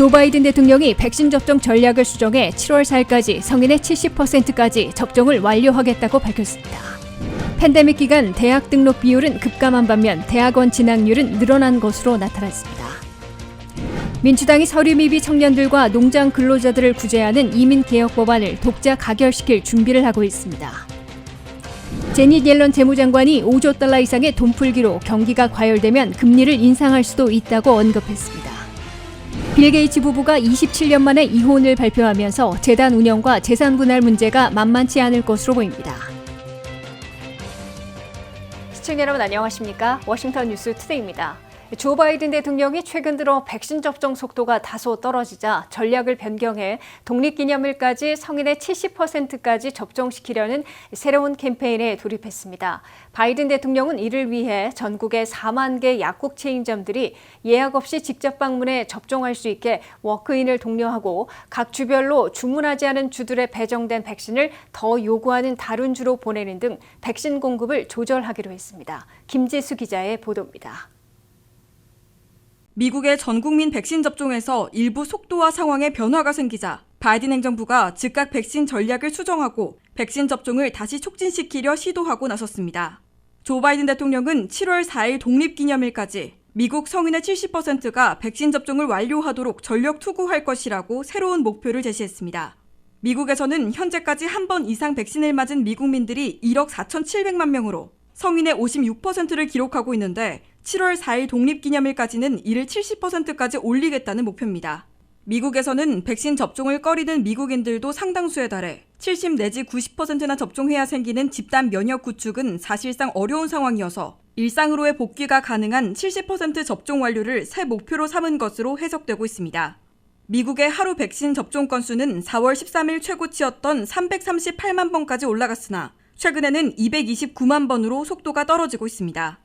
조 바이든 대통령이 백신 접종 전략을 수정해 7월 4일까지 성인의 70%까지 접종을 완료하겠다고 밝혔습니다. 팬데믹 기간 대학 등록 비율은 급감한 반면 대학원 진학률은 늘어난 것으로 나타났습니다. 민주당이 서류 미비 청년들과 농장 근로자들을 구제하는 이민 개혁 법안을 독자 가결시킬 준비를 하고 있습니다. 제닛 옐런 재무장관이 5조 달러 이상의 돈 풀기로 경기가 과열되면 금리를 인상할 수도 있다고 언급했습니다. 빌 게이츠 부부가 27년 만에 이혼을 발표하면서 재단 운영과 재산 분할 문제가 만만치 않을 것으로 보입니다. 시청자 여러분 안녕하십니까? 워싱턴 뉴스 투데이입니다. 조 바이든 대통령이 최근 들어 백신 접종 속도가 다소 떨어지자 전략을 변경해 독립기념일까지 성인의 70%까지 접종시키려는 새로운 캠페인에 돌입했습니다. 바이든 대통령은 이를 위해 전국의 4만 개 약국 체인점들이 예약 없이 직접 방문해 접종할 수 있게 워크인을 독려하고 각 주별로 주문하지 않은 주들의 배정된 백신을 더 요구하는 다른 주로 보내는 등 백신 공급을 조절하기로 했습니다. 김지수 기자의 보도입니다. 미국의 전 국민 백신 접종에서 일부 속도와 상황에 변화가 생기자 바이든 행정부가 즉각 백신 전략을 수정하고 백신 접종을 다시 촉진시키려 시도하고 나섰습니다. 조 바이든 대통령은 7월 4일 독립기념일까지 미국 성인의 70%가 백신 접종을 완료하도록 전력 투구할 것이라고 새로운 목표를 제시했습니다. 미국에서는 현재까지 한 번 이상 백신을 맞은 미국민들이 1억 4,700만 명으로 성인의 56%를 기록하고 있는데 7월 4일 독립기념일까지는 이를 70%까지 올리겠다는 목표입니다. 미국에서는 백신 접종을 꺼리는 미국인들도 상당수에 달해 70 내지 90%나 접종해야 생기는 집단 면역 구축은 사실상 어려운 상황이어서 일상으로의 복귀가 가능한 70% 접종 완료를 새 목표로 삼은 것으로 해석되고 있습니다. 미국의 하루 백신 접종 건수는 4월 13일 최고치였던 338만 번까지 올라갔으나 최근에는 229만 번으로 속도가 떨어지고 있습니다.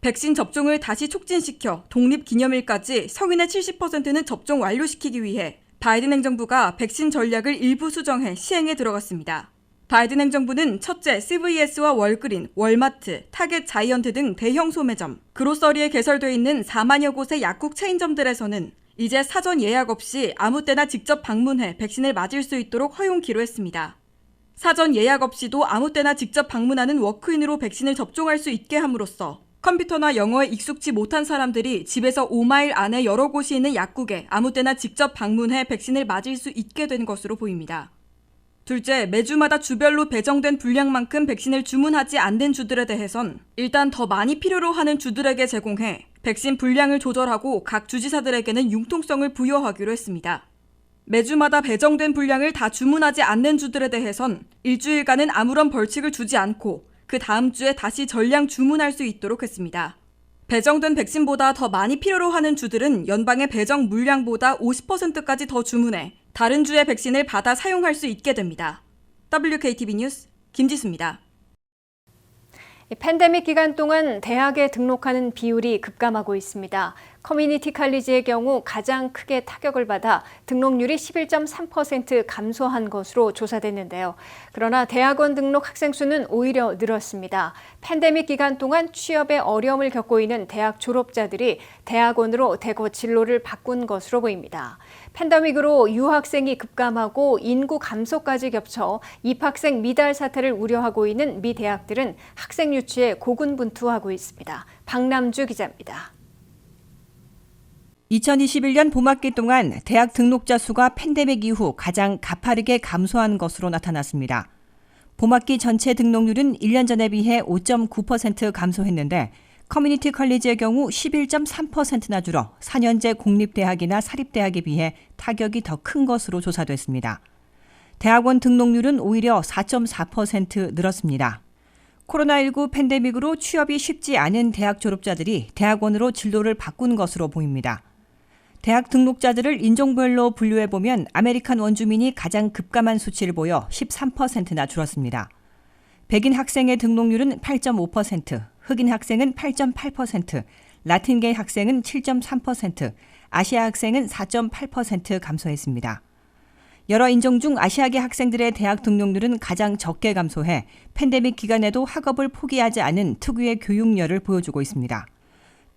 백신 접종을 다시 촉진시켜 독립 기념일까지 성인의 70%는 접종 완료시키기 위해 바이든 행정부가 백신 전략을 일부 수정해 시행에 들어갔습니다. 바이든 행정부는 첫째 CVS와 월그린, 월마트, 타겟 자이언트 등 대형 소매점, 그로서리에 개설돼 있는 4만여 곳의 약국 체인점들에서는 이제 사전 예약 없이 아무 때나 직접 방문해 백신을 맞을 수 있도록 허용키로 했습니다. 사전 예약 없이도 아무 때나 직접 방문하는 워크인으로 백신을 접종할 수 있게 함으로써 컴퓨터나 영어에 익숙지 못한 사람들이 집에서 5마일 안에 여러 곳이 있는 약국에 아무 때나 직접 방문해 백신을 맞을 수 있게 된 것으로 보입니다. 둘째, 매주마다 주별로 배정된 분량만큼 백신을 주문하지 않는 주들에 대해선 일단 더 많이 필요로 하는 주들에게 제공해 백신 분량을 조절하고 각 주지사들에게는 융통성을 부여하기로 했습니다. 매주마다 배정된 분량을 다 주문하지 않는 주들에 대해선 일주일간은 아무런 벌칙을 주지 않고 그 다음 주에 다시 전량 주문할 수 있도록 했습니다. 배정된 백신보다 더 많이 필요로 하는 주들은 연방의 배정 물량보다 50%까지 더 주문해 다른 주의 백신을 받아 사용할 수 있게 됩니다. WKTV 뉴스 김지수입니다. 팬데믹 기간 동안 대학에 등록하는 비율이 급감하고 있습니다. 커뮤니티 칼리지의 경우 가장 크게 타격을 받아 등록률이 11.3% 감소한 것으로 조사됐는데요. 그러나 대학원 등록 학생 수는 오히려 늘었습니다. 팬데믹 기간 동안 취업에 어려움을 겪고 있는 대학 졸업자들이 대학원으로 대거 진로를 바꾼 것으로 보입니다. 팬데믹으로 유학생이 급감하고 인구 감소까지 겹쳐 입학생 미달 사태를 우려하고 있는 미 대학들은 학생 유치에 고군분투하고 있습니다. 박남주 기자입니다. 2021년 봄학기 동안 대학 등록자 수가 팬데믹 이후 가장 가파르게 감소한 것으로 나타났습니다. 봄학기 전체 등록률은 1년 전에 비해 5.9% 감소했는데 커뮤니티 컬리지의 경우 11.3%나 줄어 4년제 공립대학이나 사립대학에 비해 타격이 더 큰 것으로 조사됐습니다. 대학원 등록률은 오히려 4.4% 늘었습니다. 코로나19 팬데믹으로 취업이 쉽지 않은 대학 졸업자들이 대학원으로 진로를 바꾼 것으로 보입니다. 대학 등록자들을 인종별로 분류해 보면 아메리칸 원주민이 가장 급감한 수치를 보여 13%나 줄었습니다. 백인 학생의 등록률은 8.5%, 흑인 학생은 8.8%, 라틴계 학생은 7.3%, 아시아 학생은 4.8% 감소했습니다. 여러 인종 중 아시아계 학생들의 대학 등록률은 가장 적게 감소해 팬데믹 기간에도 학업을 포기하지 않은 특유의 교육열을 보여주고 있습니다.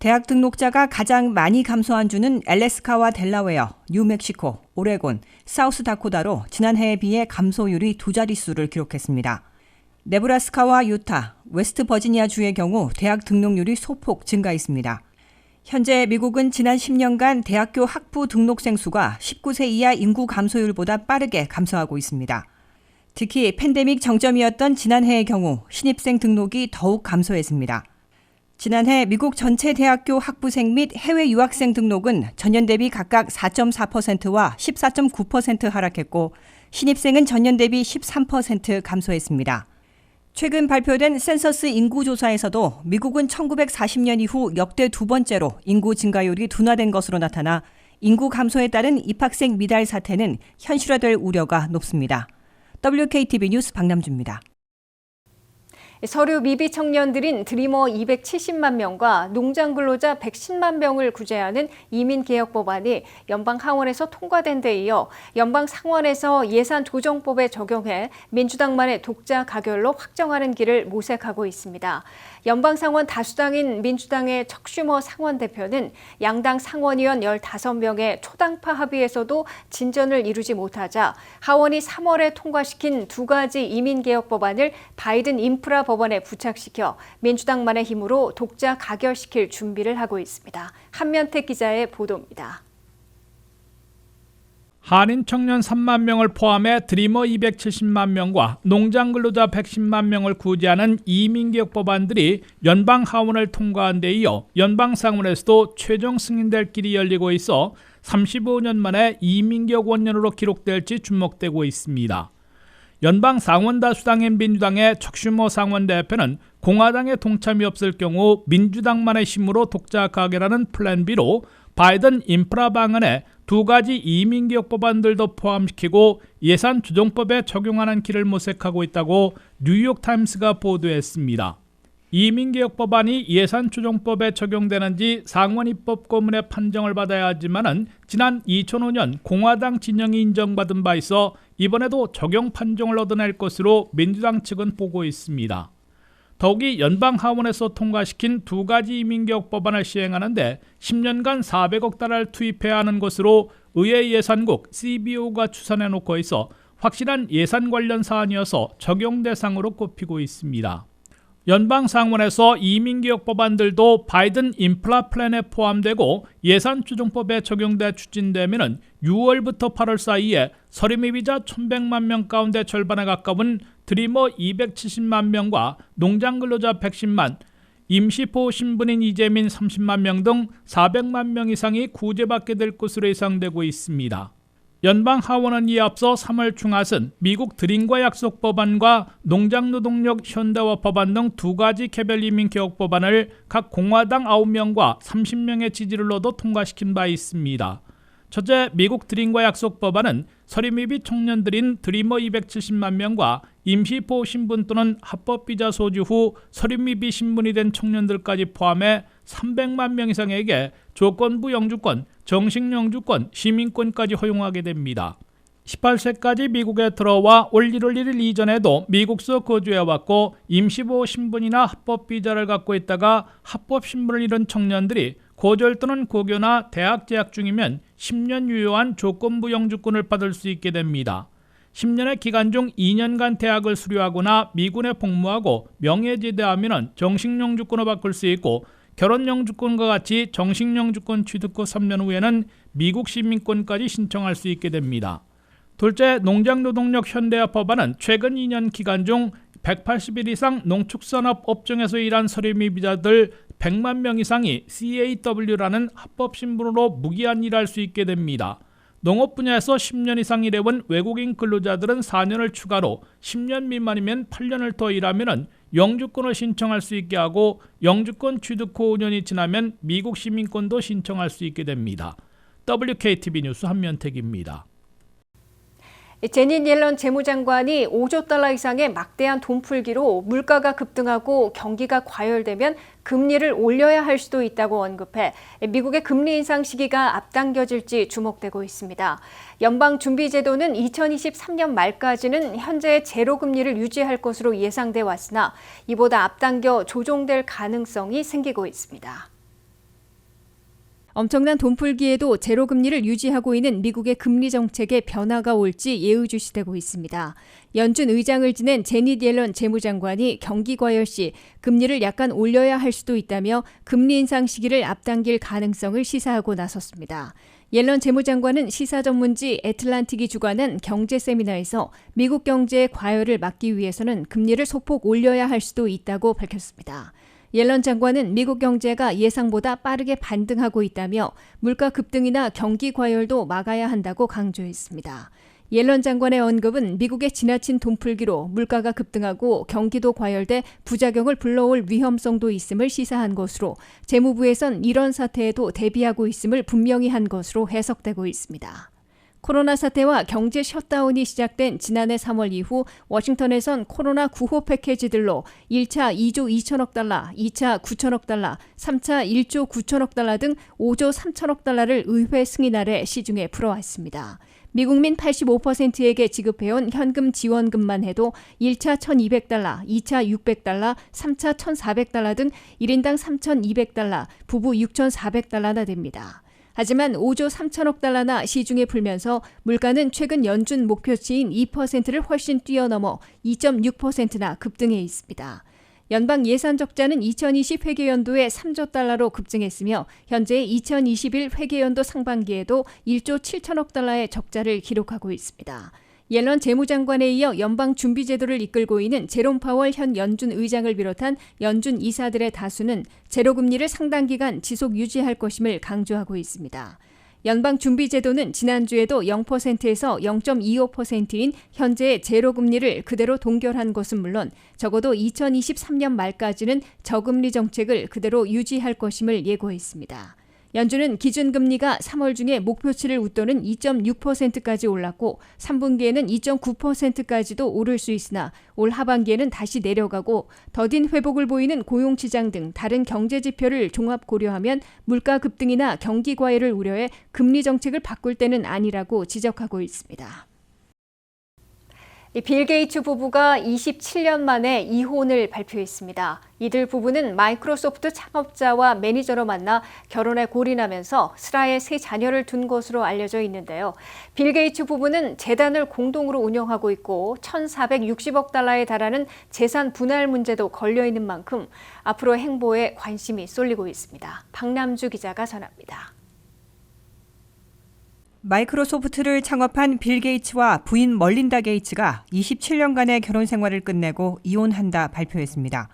대학 등록자가 가장 많이 감소한 주는 엘래스카와 델라웨어, 뉴멕시코, 오레곤, 사우스다코다로 지난해에 비해 감소율이 두 자릿수를 기록했습니다. 네브라스카와 유타, 웨스트 버지니아 주의 경우 대학 등록률이 소폭 증가했습니다. 현재 미국은 지난 10년간 대학교 학부 등록생 수가 19세 이하 인구 감소율보다 빠르게 감소하고 있습니다. 특히 팬데믹 정점이었던 지난해의 경우 신입생 등록이 더욱 감소했습니다. 지난해 미국 전체 대학교 학부생 및 해외 유학생 등록은 전년 대비 각각 4.4%와 14.9% 하락했고 신입생은 전년 대비 13% 감소했습니다. 최근 발표된 센서스 인구조사에서도 미국은 1940년 이후 역대 두 번째로 인구 증가율이 둔화된 것으로 나타나 인구 감소에 따른 입학생 미달 사태는 현실화될 우려가 높습니다. WKTV 뉴스 박남주입니다. 서류 미비 청년들인 드리머 270만 명과 농장 근로자 110만 명을 구제하는 이민 개혁 법안이 연방 하원에서 통과된 데 이어 연방 상원에서 예산 조정법에 적용해 민주당만의 독자 가결로 확정하는 길을 모색하고 있습니다. 연방 상원 다수당인 민주당의 척슈머 상원 대표는 양당 상원의원 15명의 초당파 합의에서도 진전을 이루지 못하자 하원이 3월에 통과시킨 두 가지 이민 개혁 법안을 바이든 인프라 법원에 부착시켜 민주당만의 힘으로 독자 가결시킬 준비를 하고 있습니다. 한면택 기자의 보도입니다. 한인 청년 3만 명을 포함해 드리머 270만 명과 농장 근로자 110만 명을 구제하는 이민개혁 법안들이 연방 하원을 통과한 데 이어 연방 상원에서도 최종 승인될 길이 열리고 있어 35년 만에 이민개혁 원년으로 기록될지 주목되고 있습니다. 연방 상원 다수당인 민주당의 척슈머 상원 대표는 공화당의 동참이 없을 경우 민주당만의 힘으로 독자 가결하는 플랜 B로 바이든 인프라 방안에 두 가지 이민개혁 법안들도 포함시키고 예산 조정법에 적용하는 길을 모색하고 있다고 뉴욕타임스가 보도했습니다. 이민개혁 법안이 예산 조정법에 적용되는지 상원 입법 고문의 판정을 받아야 하지만은 지난 2005년 공화당 진영이 인정받은 바 있어 이번에도 적용 판정을 얻어낼 것으로 민주당 측은 보고 있습니다. 더욱이 연방 하원에서 통과시킨 두 가지 이민개혁 법안을 시행하는데 10년간 400억 달러를 투입해야 하는 것으로 의회 예산국 CBO가 추산해 놓고 있어 확실한 예산 관련 사안이어서 적용 대상으로 꼽히고 있습니다. 연방 상원에서 이민개혁 법안들도 바이든 인프라 플랜에 포함되고 예산 추정법에 적용돼 추진되면 6월부터 8월 사이에 서류미비자 1,100만 명 가운데 절반에 가까운 드리머 270만 명과 농장 근로자 110만, 임시보호 신분인 이재민 30만 명 등 400만 명 이상이 구제받게 될 것으로 예상되고 있습니다. 연방 하원은 이에 앞서 3월 중하순 미국 드림과 약속 법안과 농장 노동력 현대화 법안 등 두 가지 개별 이민 개혁 법안을 각 공화당 9명과 30명의 지지를 얻어 통과시킨 바 있습니다. 첫째, 미국 드림과 약속 법안은 서류미비 청년들인 드리머 270만 명과 임시보호 신분 또는 합법 비자 소지 후 서류미비 신분이 된 청년들까지 포함해 300만 명 이상에게 조건부 영주권, 정식 영주권, 시민권까지 허용하게 됩니다. 18세까지 미국에 들어와 올 1월 1일 이전에도 미국서 거주해왔고 임시보호 신분이나 합법 비자를 갖고 있다가 합법 신분을 잃은 청년들이 고졸 또는 고교나 대학 재학 중이면 10년 유효한 조건부 영주권을 받을 수 있게 됩니다. 10년의 기간 중 2년간 대학을 수료하거나 미군에 복무하고 명예제대하면 정식 영주권을 바꿀 수 있고 결혼 영주권과 같이 정식 영주권 취득 후 3년 후에는 미국 시민권까지 신청할 수 있게 됩니다. 둘째, 농장노동력 현대화 법안은 최근 2년 기간 중 180일 이상 농축산업 업종에서 일한 서류 미비자들 100만 명 이상이 CAW라는 합법 신분으로 무기한 일할 수 있게 됩니다. 농업 분야에서 10년 이상 일해온 외국인 근로자들은 4년을 추가로 10년 미만이면 8년을 더 일하면 영주권을 신청할 수 있게 하고 영주권 취득 후 5년이 지나면 미국 시민권도 신청할 수 있게 됩니다. WKTV 뉴스 한면택입니다. 제닛 옐런 재무장관이 5조 달러 이상의 막대한 돈 풀기로 물가가 급등하고 경기가 과열되면 금리를 올려야 할 수도 있다고 언급해 미국의 금리 인상 시기가 앞당겨질지 주목되고 있습니다. 연방준비제도는 2023년 말까지는 현재의 제로 금리를 유지할 것으로 예상돼 왔으나 이보다 앞당겨 조정될 가능성이 생기고 있습니다. 엄청난 돈풀기에도 제로 금리를 유지하고 있는 미국의 금리 정책에 변화가 올지 예의주시되고 있습니다. 연준 의장을 지낸 제니 옐런 재무장관이 경기 과열 시 금리를 약간 올려야 할 수도 있다며 금리 인상 시기를 앞당길 가능성을 시사하고 나섰습니다. 옐런 재무장관은 시사 전문지 애틀란틱이 주관한 경제 세미나에서 미국 경제의 과열을 막기 위해서는 금리를 소폭 올려야 할 수도 있다고 밝혔습니다. 옐런 장관은 미국 경제가 예상보다 빠르게 반등하고 있다며 물가 급등이나 경기 과열도 막아야 한다고 강조했습니다. 옐런 장관의 언급은 미국의 지나친 돈풀기로 물가가 급등하고 경기도 과열돼 부작용을 불러올 위험성도 있음을 시사한 것으로 재무부에선 이런 사태에도 대비하고 있음을 분명히 한 것으로 해석되고 있습니다. 코로나 사태와 경제 셧다운이 시작된 지난해 3월 이후 워싱턴에선 코로나 구호 패키지들로 1차 2조 2천억 달러, 2차 9천억 달러, 3차 1조 9천억 달러 등 5조 3천억 달러를 의회 승인 아래 시중에 풀어왔습니다. 미국민 85%에게 지급해온 현금 지원금만 해도 1차 1,200달러, 2차 600달러, 3차 1,400달러 등 1인당 3,200달러, 부부 6,400달러나 됩니다. 하지만 5조 3천억 달러나 시중에 풀면서 물가는 최근 연준 목표치인 2%를 훨씬 뛰어넘어 2.6%나 급등해 있습니다. 연방 예산 적자는 2020 회계연도에 3조 달러로 급증했으며 현재 2021 회계연도 상반기에도 1조 7천억 달러의 적자를 기록하고 있습니다. 옐런 재무장관에 이어 연방 준비 제도를 이끌고 있는 제롬 파월 현 연준 의장을 비롯한 연준 이사들의 다수는 제로 금리를 상당 기간 지속 유지할 것임을 강조하고 있습니다. 연방 준비 제도는 지난주에도 0%에서 0.25%인 현재의 제로 금리를 그대로 동결한 것은 물론 적어도 2023년 말까지는 저금리 정책을 그대로 유지할 것임을 예고했습니다. 연준은 기준금리가 3월 중에 목표치를 웃도는 2.6%까지 올랐고 3분기에는 2.9%까지도 오를 수 있으나 올 하반기에는 다시 내려가고 더딘 회복을 보이는 고용시장 등 다른 경제 지표를 종합 고려하면 물가 급등이나 경기 과열을 우려해 금리 정책을 바꿀 때는 아니라고 지적하고 있습니다. 빌 게이츠 부부가 27년 만에 이혼을 발표했습니다. 이들 부부는 마이크로소프트 창업자와 매니저로 만나 결혼에 골인하면서 슬하에 세 자녀를 둔 것으로 알려져 있는데요. 빌 게이츠 부부는 재단을 공동으로 운영하고 있고 1,460억 달러에 달하는 재산 분할 문제도 걸려 있는 만큼 앞으로 행보에 관심이 쏠리고 있습니다. 박남주 기자가 전합니다. 마이크로소프트를 창업한 빌 게이츠와 부인 멀린다 게이츠가 27년간의 결혼 생활을 끝내고 이혼한다 발표했습니다.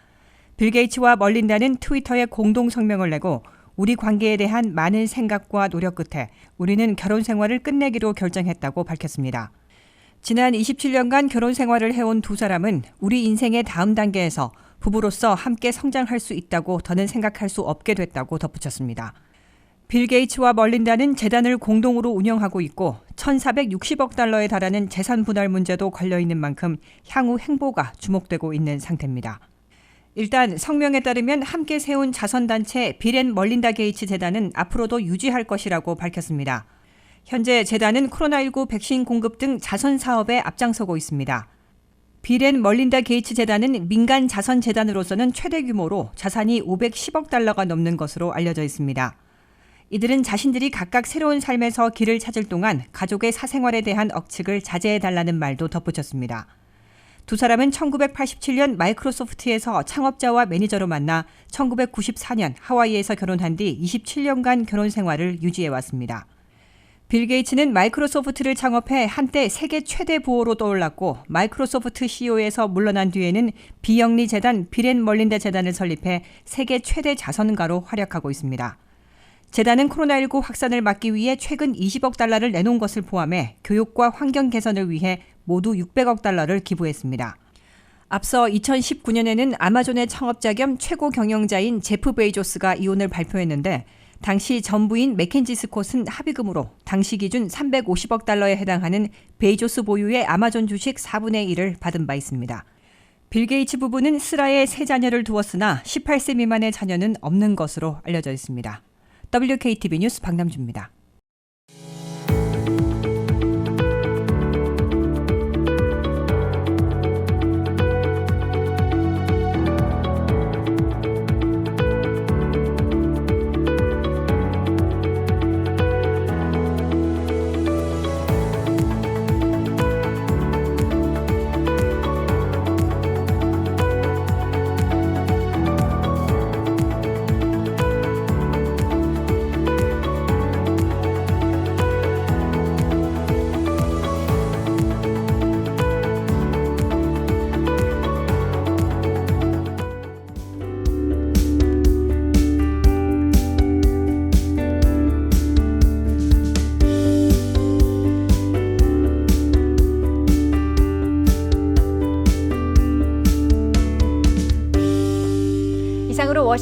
빌 게이츠와 멀린다는 트위터에 공동 성명을 내고 우리 관계에 대한 많은 생각과 노력 끝에 우리는 결혼 생활을 끝내기로 결정했다고 밝혔습니다. 지난 27년간 결혼 생활을 해온 두 사람은 우리 인생의 다음 단계에서 부부로서 함께 성장할 수 있다고 더는 생각할 수 없게 됐다고 덧붙였습니다. 빌 게이츠와 멀린다는 재단을 공동으로 운영하고 있고 1,460억 달러에 달하는 재산 분할 문제도 걸려 있는 만큼 향후 행보가 주목되고 있는 상태입니다. 일단 성명에 따르면 함께 세운 자선단체 빌앤 멀린다 게이츠 재단은 앞으로도 유지할 것이라고 밝혔습니다. 현재 재단은 코로나19 백신 공급 등 자선 사업에 앞장서고 있습니다. 빌앤 멀린다 게이츠 재단은 민간 자선 재단으로서는 최대 규모로 자산이 510억 달러가 넘는 것으로 알려져 있습니다. 이들은 자신들이 각각 새로운 삶에서 길을 찾을 동안 가족의 사생활에 대한 억측을 자제해 달라는 말도 덧붙였습니다. 두 사람은 1987년 마이크로소프트에서 창업자와 매니저로 만나 1994년 하와이에서 결혼한 뒤 27년간 결혼 생활을 유지해 왔습니다. 빌 게이츠는 마이크로소프트를 창업해 한때 세계 최대 부호로 떠올랐고 마이크로소프트 CEO에서 물러난 뒤에는 비영리 재단 빌앤 멀린다 재단을 설립해 세계 최대 자선가로 활약하고 있습니다. 재단은 코로나19 확산을 막기 위해 최근 20억 달러를 내놓은 것을 포함해 교육과 환경 개선을 위해 모두 600억 달러를 기부했습니다. 앞서 2019년에는 아마존의 창업자 겸 최고 경영자인 제프 베이조스가 이혼을 발표했는데 당시 전부인 맥켄지 스콧은 합의금으로 당시 기준 350억 달러에 해당하는 베이조스 보유의 아마존 주식 4분의 1을 받은 바 있습니다. 빌 게이츠 부부는 슬하에 세 자녀를 두었으나 18세 미만의 자녀는 없는 것으로 알려져 있습니다. WKTV 뉴스 박남주입니다.